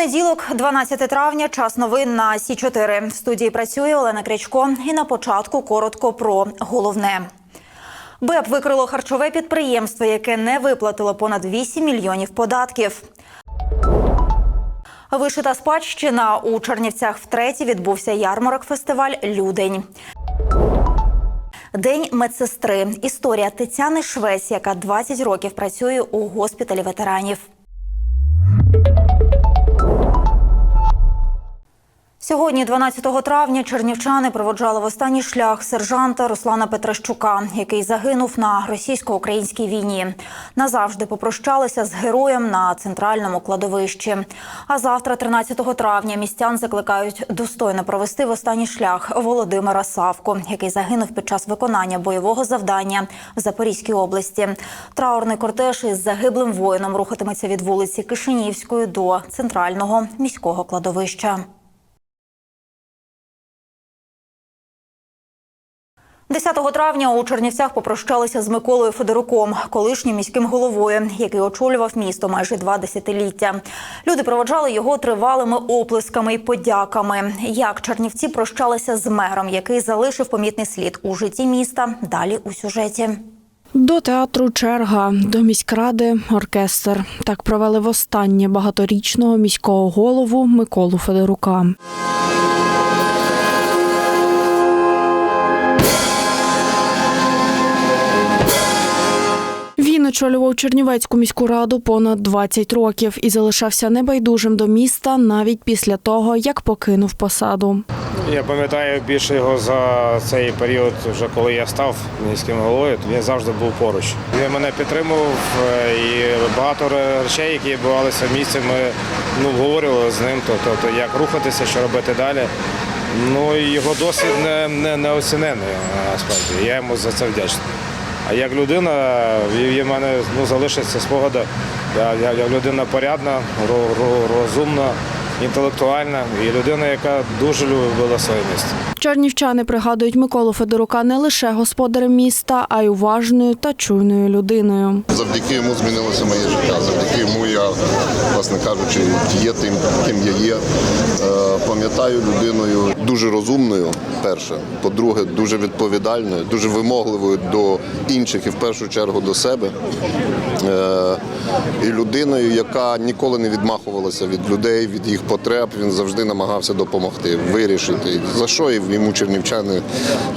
Понеділок, 12 травня, час новин на Сі 4 В студії працює Олена Крячко. І на початку коротко про головне. БЕП викрило харчове підприємство, яке не виплатило понад 8 мільйонів податків. Вишита спадщина у Чернівцях втретє відбувся ярмарок-фестиваль Людень. День медсестри. Історія Тетяни Швець, яка 20 років працює у госпіталі ветеранів. Сьогодні, 12 травня, чернівчани проводжали в останній шлях сержанта Руслана Петращука, який загинув на російсько-українській війні. Назавжди попрощалися з героєм на центральному кладовищі. А завтра, 13 травня, містян закликають достойно провести в останній шлях Володимира Савку, який загинув під час виконання бойового завдання в Запорізькій області. Траурний кортеж із загиблим воїном рухатиметься від вулиці Кишинівської до центрального міського кладовища. 10 травня у Чернівцях попрощалися з Миколою Федоруком, колишнім міським головою, який очолював місто майже два десятиліття. Люди проводжали його тривалими оплесками і подяками. Як Чернівці прощалися з мером, який залишив помітний слід у житті міста. Далі у сюжеті. До театру черга, до міськради оркестр. Так провели востаннє багаторічного міського голову Миколу Федорука. Очолював Чернівецьку міську раду понад 20 років і залишався небайдужим до міста навіть після того, як покинув посаду. Я пам'ятаю більше його за цей період, вже коли я став міським головою, то він завжди був поруч. Він мене підтримував е, і багато речей, які відбувалися в місті, ми ну, обговорювали з ним, тобто то, як рухатися, що робити далі. Ну його досвід не, не, неоцінений насправді. Я йому за це вдячний. А як людина, в мене ну, залишиться спогади, як людина порядна, ро- ро- розумна, інтелектуальна і людина, яка дуже любила своє місто. Чернівчани пригадують Миколу Федорука не лише господарем міста, а й уважною та чуйною людиною. Завдяки йому змінилося моє життя. Завдяки йому я, власне кажучи, є тим, ким я є. Е, Пам'ятаю людиною дуже розумною, перше. По-друге, дуже відповідальною, дуже вимогливою до інших і в першу чергу до себе. Е, І людиною, яка ніколи не відмахувалася від людей, від їх потреб. Він завжди намагався допомогти, вирішити. За що йому чернівчани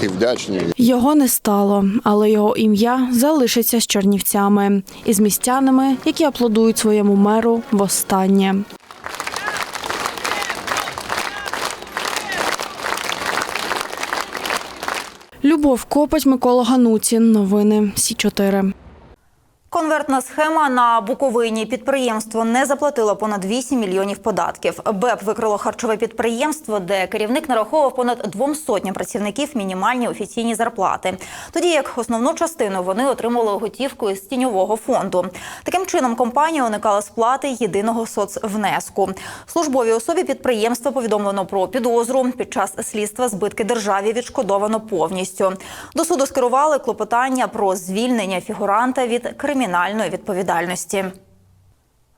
і вдячні. Його не стало, але його ім'я залишиться з чернівцями і з містянами, які аплодують своєму меру востаннє. Любов Копать, Микола Гануцін. Новини Сі 4 Конвертна схема на Буковині. Підприємство не заплатило понад 8 мільйонів податків. БЕП викрило харчове підприємство, де керівник нараховував понад двом сотням працівників мінімальні офіційні зарплати. Тоді як основну частину вони отримали готівкою з тіньового фонду. Таким чином компанія уникала сплати єдиного соцвнеску. Службовій особі підприємства повідомлено про підозру. Під час слідства збитки державі відшкодовано повністю. До суду скерували клопотання про звільнення фігуранта від кримінальної відповідальності.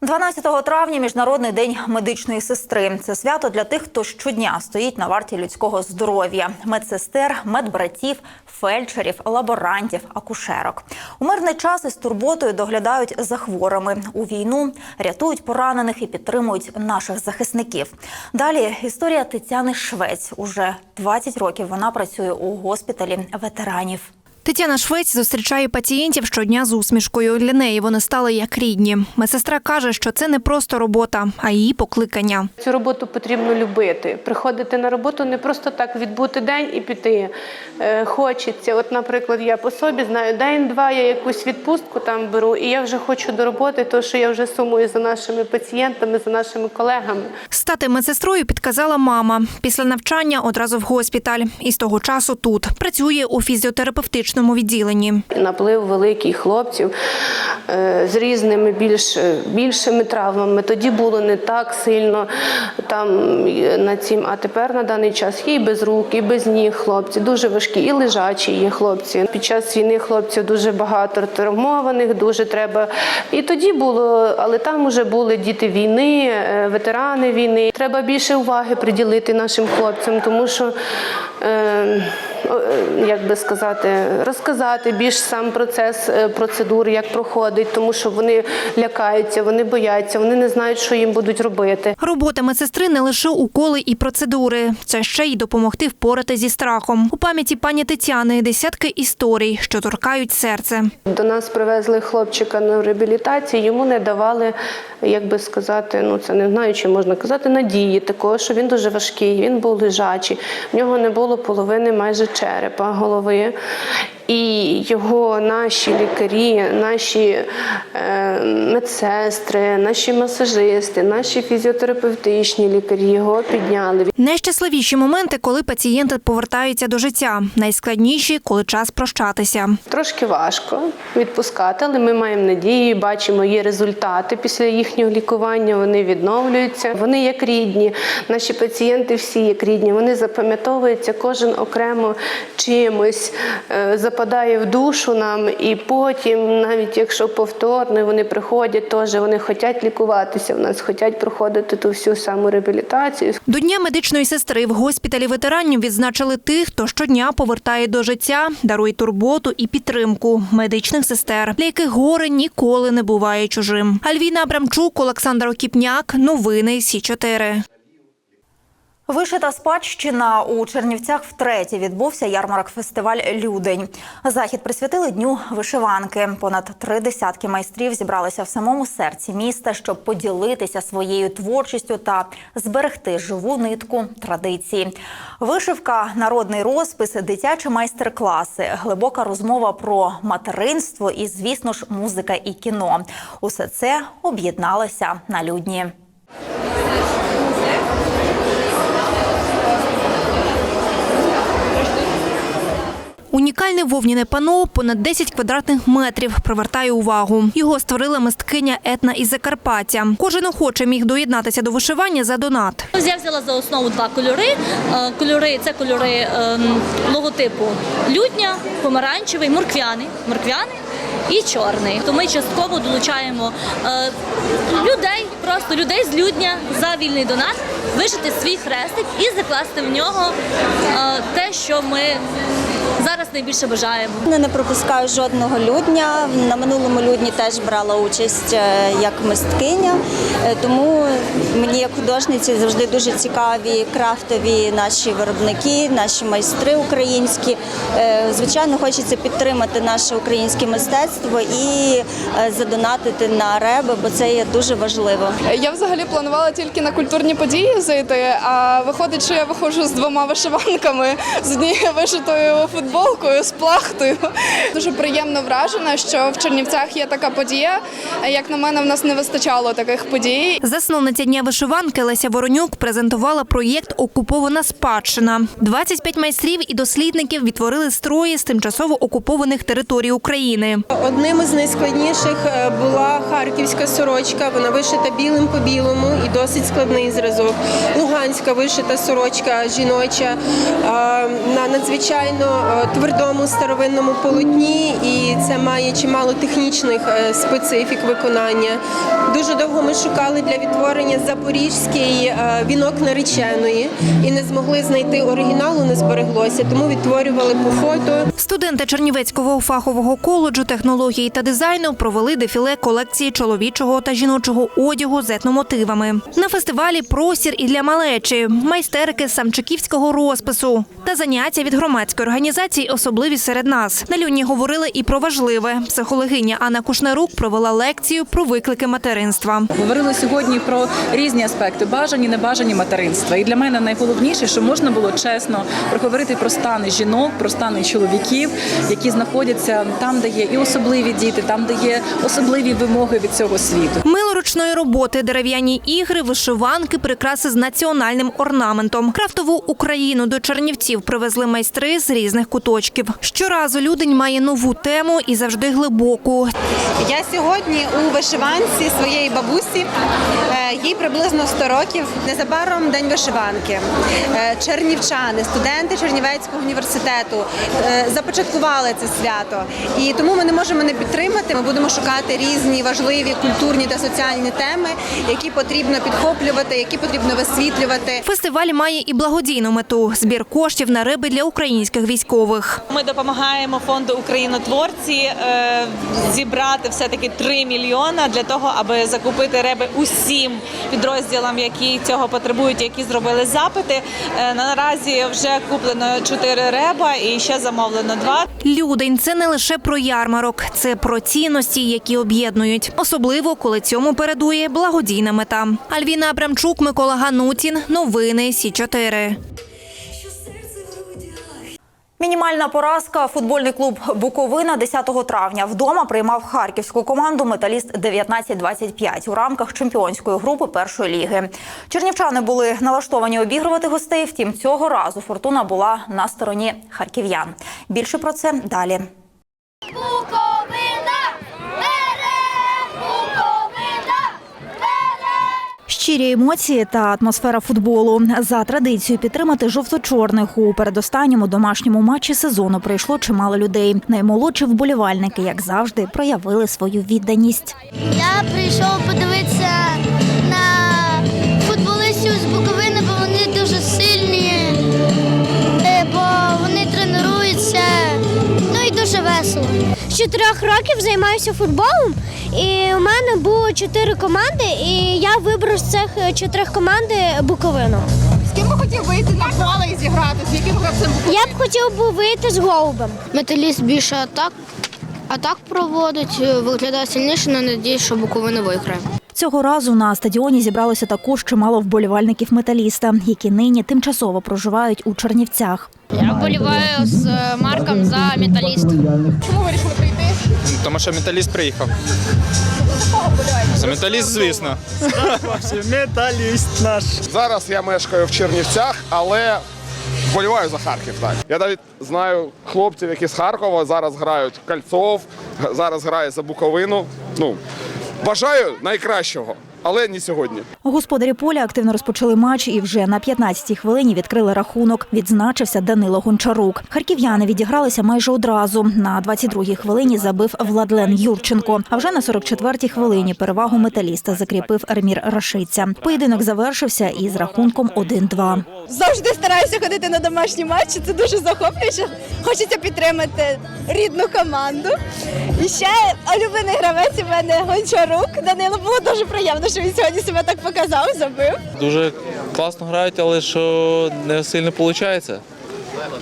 12 травня міжнародний день медичної сестри. Це свято для тих, хто щодня стоїть на варті людського здоров'я: медсестер, медбратів, фельдшерів, лаборантів, акушерок. У мирний час із турботою доглядають за хворими у війну, рятують поранених і підтримують наших захисників. Далі історія Тетяни Швець. Уже 20 років вона працює у госпіталі ветеранів. Тетяна Швець зустрічає пацієнтів щодня з усмішкою. Для неї вони стали як рідні. Медсестра каже, що це не просто робота, а її покликання. Цю роботу потрібно любити. Приходити на роботу не просто так відбути день і піти. Е, хочеться. От, наприклад, я по собі знаю, день-два я якусь відпустку там беру, і я вже хочу до роботи, тому що я вже сумую за нашими пацієнтами, за нашими колегами. Стати медсестрою підказала мама. Після навчання одразу в госпіталь. І з того часу тут працює у фізіотерапевтичному медичному відділенні. Наплив великий хлопців е, з різними більш, більшими травмами. Тоді було не так сильно там е, на цім, а тепер на даний час і без рук, і без ніг хлопці, дуже важкі, і лежачі є хлопці. Під час війни хлопців дуже багато травмованих, дуже треба. І тоді було, але там вже були діти війни, е, ветерани війни. Треба більше уваги приділити нашим хлопцям, тому що. Е, е, як би сказати, розказати більш сам процес е, процедур, як проходить, тому що вони лякаються, вони бояться, вони не знають, що їм будуть робити. Робота медсестри не лише уколи і процедури, це ще й допомогти впорати зі страхом. У пам'яті пані Тетяни десятки історій, що торкають серце. До нас привезли хлопчика на реабілітацію, йому не давали, як би сказати, ну це не знаю, чи можна казати, надії такого, що він дуже важкий, він був лежачий, в нього не було половини майже черепа, голови. І його наші лікарі, наші е, медсестри, наші масажисти, наші фізіотерапевтичні лікарі його підняли. Найщасливіші моменти, коли пацієнти повертаються до життя. Найскладніші, коли час прощатися. Трошки важко відпускати, але ми маємо надію, бачимо, є результати після їхнього лікування. Вони відновлюються. Вони як рідні. Наші пацієнти всі як рідні. Вони запам'ятовуються кожен окремо чимось, е, западає в душу нам. І потім, навіть якщо повторно, вони приходять, теж вони хочуть лікуватися. В нас хочуть проходити ту всю саму реабілітацію. До Дня медичної сестри в госпіталі ветеранів відзначили тих, хто щодня повертає до життя, дарує турботу і підтримку медичних сестер, для яких горе ніколи не буває чужим. Альвіна Абрамчук, Олександр Окіпняк. Новини Сі 4 Вишита спадщина у Чернівцях втретє відбувся ярмарок фестиваль Людень. Захід присвятили дню вишиванки. Понад три десятки майстрів зібралися в самому серці міста, щоб поділитися своєю творчістю та зберегти живу нитку традиції. Вишивка, народний розпис, дитячі майстер-класи, глибока розмова про материнство і, звісно ж, музика і кіно. Усе це об'єдналося на людні. Унікальне вовняне пано понад 10 квадратних метрів привертає увагу. Його створила мисткиня Етна із Закарпаття. Кожен охоче міг доєднатися до вишивання за донат. Я взяла за основу два кольори. Е, Кольори це кольори ем, логотипу лютня, помаранчевий, морквяний, морквяний і чорний. То ми частково долучаємо е, людей, просто людей з людня за вільний донат, вишити свій хрестик і закласти в нього е, те, що ми зараз найбільше бажаємо. Я не пропускаю жодного людня. На минулому людні теж брала участь е, як мисткиня, Е, тому мені як художниці завжди дуже цікаві крафтові наші виробники, наші майстри українські. Е, Звичайно, хочеться підтримати наше українське мистецтво і задонатити на реби, бо це є дуже важливо. Я взагалі планувала тільки на культурні події зайти, а виходить, що я виходжу з двома вишиванками, з однією вишитою футболкою, з плахтою. Дуже приємно вражена, що в Чернівцях є така подія. Як на мене, в нас не вистачало таких подій. Засновниця дня вишиванки Леся Воронюк презентувала проєкт Окупована спадщина. 25 майстрів і дослідників відтворили строї з тимчасово окупованих територій України. Одним із найскладніших е, була харківська сорочка. Вона вишита білим по білому і досить складний зразок. Луганська вишита сорочка жіноча е, на надзвичайно е, твердому старовинному полотні, і це має чимало технічних е, специфік виконання. Дуже довго ми шукали для відтворення запорізький е, вінок нареченої і не змогли знайти оригіналу, не збереглося, тому відтворювали по фото. Студенти Чернівецького фахового коледжу технології та дизайну провели дефіле колекції чоловічого та жіночого одягу з етномотивами. На фестивалі простір і для малечі, майстерки самчиківського розпису та заняття від громадської організації особливі серед нас. На люні говорили і про важливе. Психологиня Анна Кушнарук провела лекцію про виклики материнства. Говорили сьогодні про різні аспекти бажані, небажані материнства. І для мене найголовніше, що можна було чесно проговорити про стани жінок, про стани чоловіків, які знаходяться там, де є і особливі діти, там, де є особливі вимоги від цього світу. Мило ручної роботи, дерев'яні ігри, вишиванки, прикраси з національним орнаментом. Крафтову Україну до Чернівців привезли майстри з різних куточків. Щоразу Людень має нову тему і завжди глибоку. Я сьогодні у вишиванці своєї бабусі. Е, Їй приблизно 100 років. Незабаром день вишиванки. Е, Чернівчани, студенти Чернівецького університету е, започаткували це свято. І тому ми не можемо не підтримати. Ми будемо шукати різні важливі культурні та соціальні теми, які потрібно підхоплювати, які потрібно висвітлювати. Фестиваль має і благодійну мету збір коштів на риби для українських військових. Ми допомагаємо фонду Українотворці е, зібрати все таки 3 мільйона для того, аби закупити реби усім підрозділам, які цього потребують, які зробили запити. Е, наразі вже куплено 4 реба і ще замовлено 2. Людень це не лише про ярмарок, це про цінності, які об'єднують, особливо коли цьому передує благодійна мета. Альвіна Абрамчук, Микола Ганутін. Новини Сі 4 Мінімальна поразка. Футбольний клуб Буковина 10 травня вдома приймав харківську команду Металіст 19-25 у рамках чемпіонської групи першої ліги. Чернівчани були налаштовані обігрувати гостей. Втім, цього разу фортуна була на стороні харків'ян. Більше про це далі. Щирі емоції та атмосфера футболу за традицією підтримати жовто-чорних у передостанньому домашньому матчі сезону прийшло чимало людей. Наймолодші вболівальники, як завжди, проявили свою відданість. Я прийшов подивитися дуже весело. З чотирьох років займаюся футболом, і у мене було чотири команди, і я вибрав з цих чотирьох команди Буковину. З ким би хотів вийти на поле і зіграти? З яким гравцем Я б хотів би вийти з голубем. Металіст більше атак, атак проводить, виглядає сильніше, але надіюсь, що Буковина виграє. Цього разу на стадіоні зібралося також чимало вболівальників металіста, які нині тимчасово проживають у Чернівцях. Я вболіваю з Марком за металіст. Чому вирішили прийти? Тому що металіст приїхав. За металіст, звісно. Металіст наш. Зараз я мешкаю в Чернівцях, але вболіваю за Харків. Так я навіть знаю хлопців, які з Харкова зараз грають Кольцов, зараз грає за Буковину. Ну бажаю найкращого, але не сьогодні. Господарі поля активно розпочали матч і вже на 15-й хвилині відкрили рахунок. Відзначився Данило Гончарук. Харків'яни відігралися майже одразу. На 22-й хвилині забив Владлен Юрченко. А вже на 44-й хвилині перевагу металіста закріпив Ермір Рашиця. Поєдинок завершився із рахунком 1-2. Завжди стараюся ходити на домашні матчі. Це дуже захоплююче. Хочеться підтримати рідну команду. І ще улюблений гравець у мене Гончарук. Данило було дуже приємно, що він сьогодні себе так показав, забив. Дуже класно грають, але що не сильно виходить.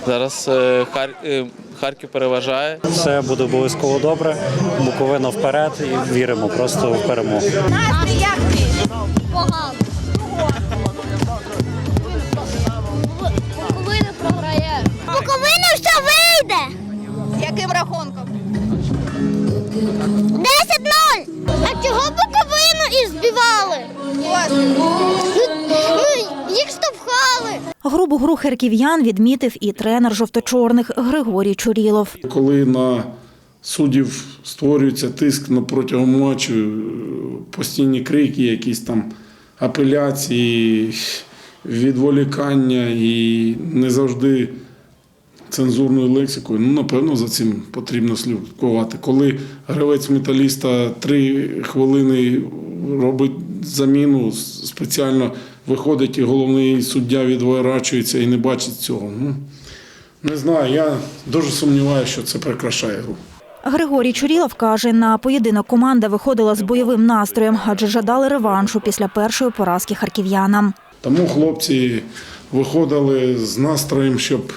Зараз е, Хар- е, Харків переважає. Все буде обов'язково добре. Буковина вперед і віримо просто в перемогу. Погано. Штовхали. Гру харків'ян відмітив і тренер жовто-чорних Григорій Чурілов. Коли на суддів створюється тиск на протягом матчу, постійні крики, якісь там апеляції, відволікання і не завжди цензурною лексикою, ну напевно за цим потрібно слідкувати. Коли гравець металіста три хвилини робить заміну, спеціально виходить і головний суддя відворачується і не бачить цього. Ну, не знаю, я дуже сумніваюся, що це прикрашає гру. Григорій Чурілов каже, на поєдинок команда виходила з бойовим настроєм, адже жадали реваншу після першої поразки харків'янам. Тому хлопці виходили з настроєм, щоб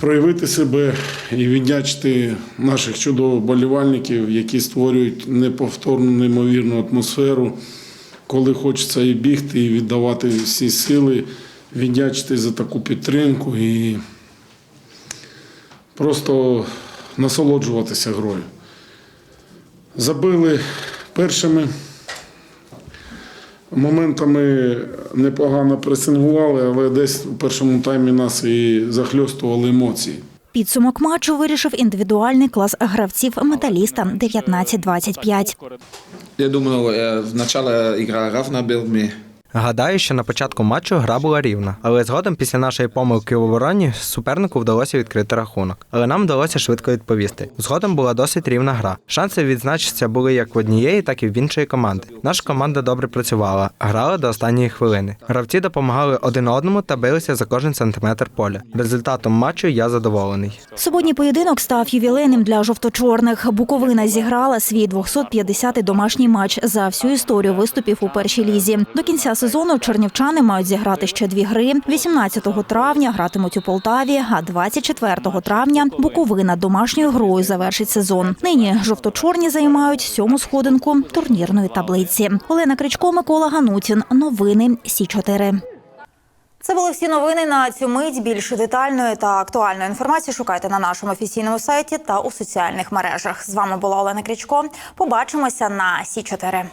проявити себе і віддячити наших чудових болівальників, які створюють неповторну неймовірну атмосферу, коли хочеться і бігти, і віддавати всі сили, віддячити за таку підтримку і просто насолоджуватися грою. Забили першими. Моментами непогано пресингували, але десь у першому таймі нас і захльостували емоції. Підсумок матчу вирішив індивідуальний клас гравців металіста 19-25. Я думаю, э, гра равна мне. Гадаю, що на початку матчу гра була рівна, але згодом після нашої помилки в обороні супернику вдалося відкрити рахунок. Але нам вдалося швидко відповісти. Згодом була досить рівна гра. Шанси відзначитися були як в однієї, так і в іншої команди. Наша команда добре працювала, грала до останньої хвилини. Гравці допомагали один одному та билися за кожен сантиметр поля. Результатом матчу я задоволений. Суботній поєдинок став ювілейним для жовто-чорних. Буковина зіграла свій 250-й домашній матч за всю історію виступів у першій лізі. До кінця сезону чернівчани мають зіграти ще дві гри. 18 травня гратимуть у Полтаві, а 24 травня Буковина домашньою грою завершить сезон. Нині жовто-чорні займають сьому сходинку турнірної таблиці. Олена Кричко, Микола Ганутін. Новини Сі 4 Це були всі новини на цю мить. Більше детальної та актуальної інформації шукайте на нашому офіційному сайті та у соціальних мережах. З вами була Олена Крічко. Побачимося на Сі 4